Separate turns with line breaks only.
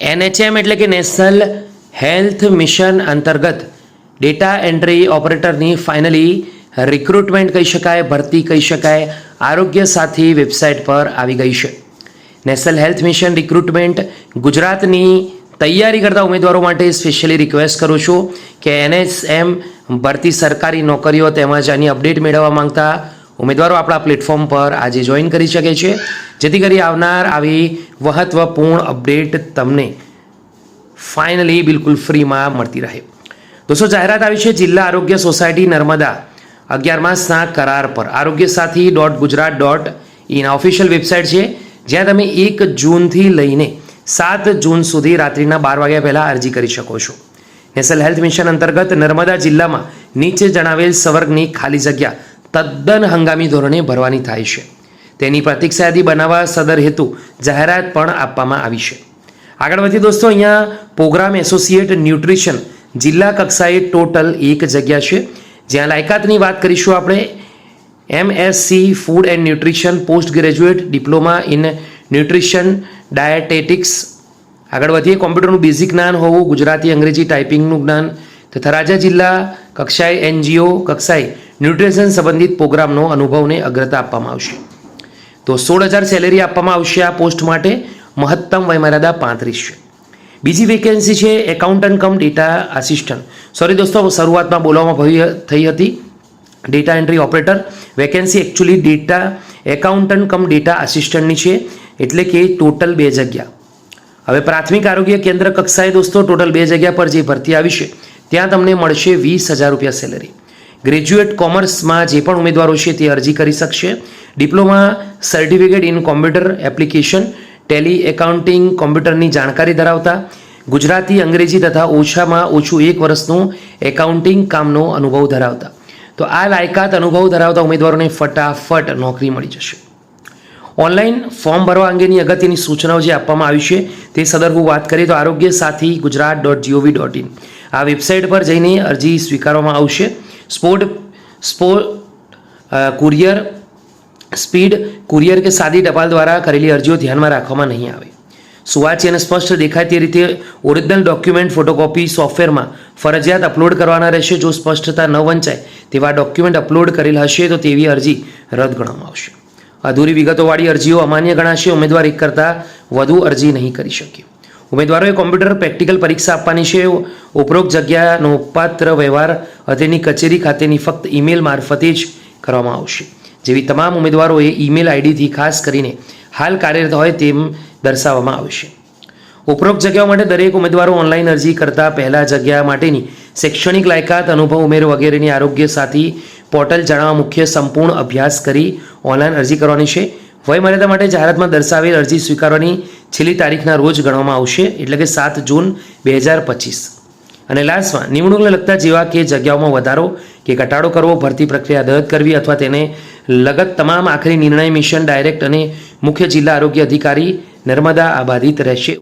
NHM એટલે કે national health mission અંતર્ગત ડેટા એન્ટ્રી ઓપરેટરની ફાઇનલી રિક્રુટમેન્ટ કહી શકાય, ભરતી કહી શકાય, આરોગ્ય સાથી વેબસાઇટ પર આવી ગઈ છે. નેશનલ હેલ્થ મિશન રિક્રુટમેન્ટ ગુજરાતની તૈયારી કરતા ઉમેદવારો માટે સ્પેશિયલી રિક્વેસ્ટ કરું છું કે એનએસએમ ભરતી સરકારી નોકરીઓ તેમજ આની અપડેટ મેળવવા માંગતા ઉમેદવારો આપણા પ્લેટફોર્મ પર આજે જોઈન કરી શકે છે. જેથી કરી આવનાર આવી મહત્ત્વપૂર્ણ અપડેટ તમને ફાઇનલી બિલકુલ ફ્રીમાં મળતી રહે. દોસ્તો, જાહેરાત આવી છે જિલ્લા આરોગ્ય સોસાયટી નર્મદા અગિયાર માસના કરાર પર. Arogya Sathi dot Gujarat dot in official website છે. જ્યાં તમે એક જૂનથી લઈને સાત જૂન સુધી રાત્રિના બાર વાગ્યા પહેલાં અરજી કરી શકો છો. નેશનલ હેલ્થ મિશન અંતર્ગત નર્મદા જિલ્લામાં નીચે જણાવેલ સવર્ગની ખાલી જગ્યા તદ્દન હંગામી ધોરણે ભરવાની થાય છે. તેની પ્રતિક્ષા યાદી બનાવવા સદર હેતુ જાહેરાત પણ આપવામાં આવી છે. આગળ વધી દોસ્તો, અહીંયા પ્રોગ્રામ એસોસિએટ ન્યુટ્રિશન જિલ્લા કક્ષાએ ટોટલ એક જગ્યા છે. જ્યાં લાયકાતની વાત કરીશું આપણે. M S C food and nutrition post graduate diploma in nutrition dietetics. આગળ વધીએ, કોમ્પ્યુટરનું બેઝિક જ્ઞાન હોવું ગુજરાતી અંગ્રેજી ટાઈપિંગનું જ્ઞાન. તથા રાજા જિલ્લા કક્ષાએ એનજીઓ કક્ષાએ ન્યુટ્રિશન સંબંધિત પ્રોગ્રામનો અનુભવને અગ્રતા આપવામાં આવશે. તો સોળ હજાર સેલેરી આપવામાં આવશે આ પોસ્ટ માટે. મહત્તમ વયમર્યાદા પાંત્રીસ છે. બીજી વેકેન્સી છે accountant cum data assistant sorry દોસ્તો, શરૂઆતમાં બોલવામાં થઈ હતી. Data entry operator vacancy actually data accountant cum data આસિસ્ટન્ટની છે. એટલે કે ટોટલ બે જગ્યા. હવે પ્રાથમિક આરોગ્ય કેન્દ્ર કક્ષાએ દોસ્તો ટોટલ બે જગ્યા પર જે ભરતી આવી છે, ત્યાં તમને મળશે વીસ હજાર રૂપિયા સેલેરી. ગ્રેજ્યુએટ કોમર્સમાં જે પણ ઉમેદવારો છે તે અરજી કરી શકશે. Diploma, certificate in computer application, tally accounting, કોમ્પ્યુટરની જાણકારી ધરાવતા, ગુજરાતી, અંગ્રેજી તથા ઓછામાં ઓછું એક વર્ષનું એકાઉન્ટિંગ કામનો અનુભવ ધરાવતા. તો આ લાયકાત અનુભવ ધરાવતા ઉમેદવારોને ફટાફટ નોકરી મળી જશે. ઓનલાઈન ફોર્મ ભરવા અંગેની અગત્યની સૂચનાઓ જે આપવામાં આવી છે તે સદર હું વાત કરીએ તો Arogya Sathi Gujarat dot G O V dot in. આ વેબસાઇટ પર જઈને અરજી સ્વીકારવામાં આવશે. સ્પોર્ટ સ્પો કુરિયર, સ્પીડ, કુરિયર કે સાદી ટપાલ દ્વારા કરેલી અરજીઓ ધ્યાનમાં રાખવામાં નહીં આવે. સુવાચ્ય અને સ્પષ્ટ દેખાય તે રીતે ઓરિજિનલ ડોક્યુમેન્ટ, ફોટોકોપી, સોફ્ટવેરમાં ફરજિયાત અપલોડ કરવાના રહેશે. જો સ્પષ્ટતા ન વંચાય તેવા ડોક્યુમેન્ટ અપલોડ કરેલ હશે તો તેવી અરજી રદ ગણવામાં આવશે. અધૂરી વિગતોવાળી અરજીઓ અમાન્ય ગણાશે. ઉમેદવાર એક કરતાં વધુ અરજી નહીં કરી શકે. ઉમેદવારોએ કોમ્પ્યુટર પ્રેક્ટિકલ પરીક્ષા આપવાની છે. ઉપરોક્ત જગ્યાનો પાત્ર, વ્યવહાર હતેની કચેરી ખાતેની ફક્ત ઈમેલ મારફતે જ કરવામાં આવશે. જેવી તમામ ઉમેદવારોએ ઈમેલ આઈડીથી ખાસ કરીને હાલ કાર્યરત હોય તેમ દર્શાવવામાં આવશે ઉપરોક્ત જગ્યાઓ માટે દરેક ઉમેદવારો ઓનલાઈન અરજી કરતા પહેલા જગ્યા માટેની શૈક્ષણિક લાયકાત, અનુભવ ઉમેર વગેરેની આરોગ્ય સાથી પોર્ટલ જાણવા મુખ્ય સંપૂર્ણ અભ્યાસ કરી ઓનલાઈન અરજી કરવાની છે. વયમર્યાદા માટે જાહેરાતમાં દર્શાવેલ અરજી સ્વીકારવાની છેલ્લી તારીખના રોજ ગણવામાં આવશે, એટલે કે સાત જૂન બે હજાર પચીસ. અને લાસ્ટમાં નિમણૂકને લગતા જેવા કે જગ્યાઓમાં વધારો કે ઘટાડો કરવો, ભરતી પ્રક્રિયા રદ કરવી અથવા તેને લગત તમામ આખરી નિર્ણય મિશન ડાયરેક્ટ અને મુખ્ય જિલ્લા આરોગ્ય અધિકારી નર્મદા આબાધિત રહેશે.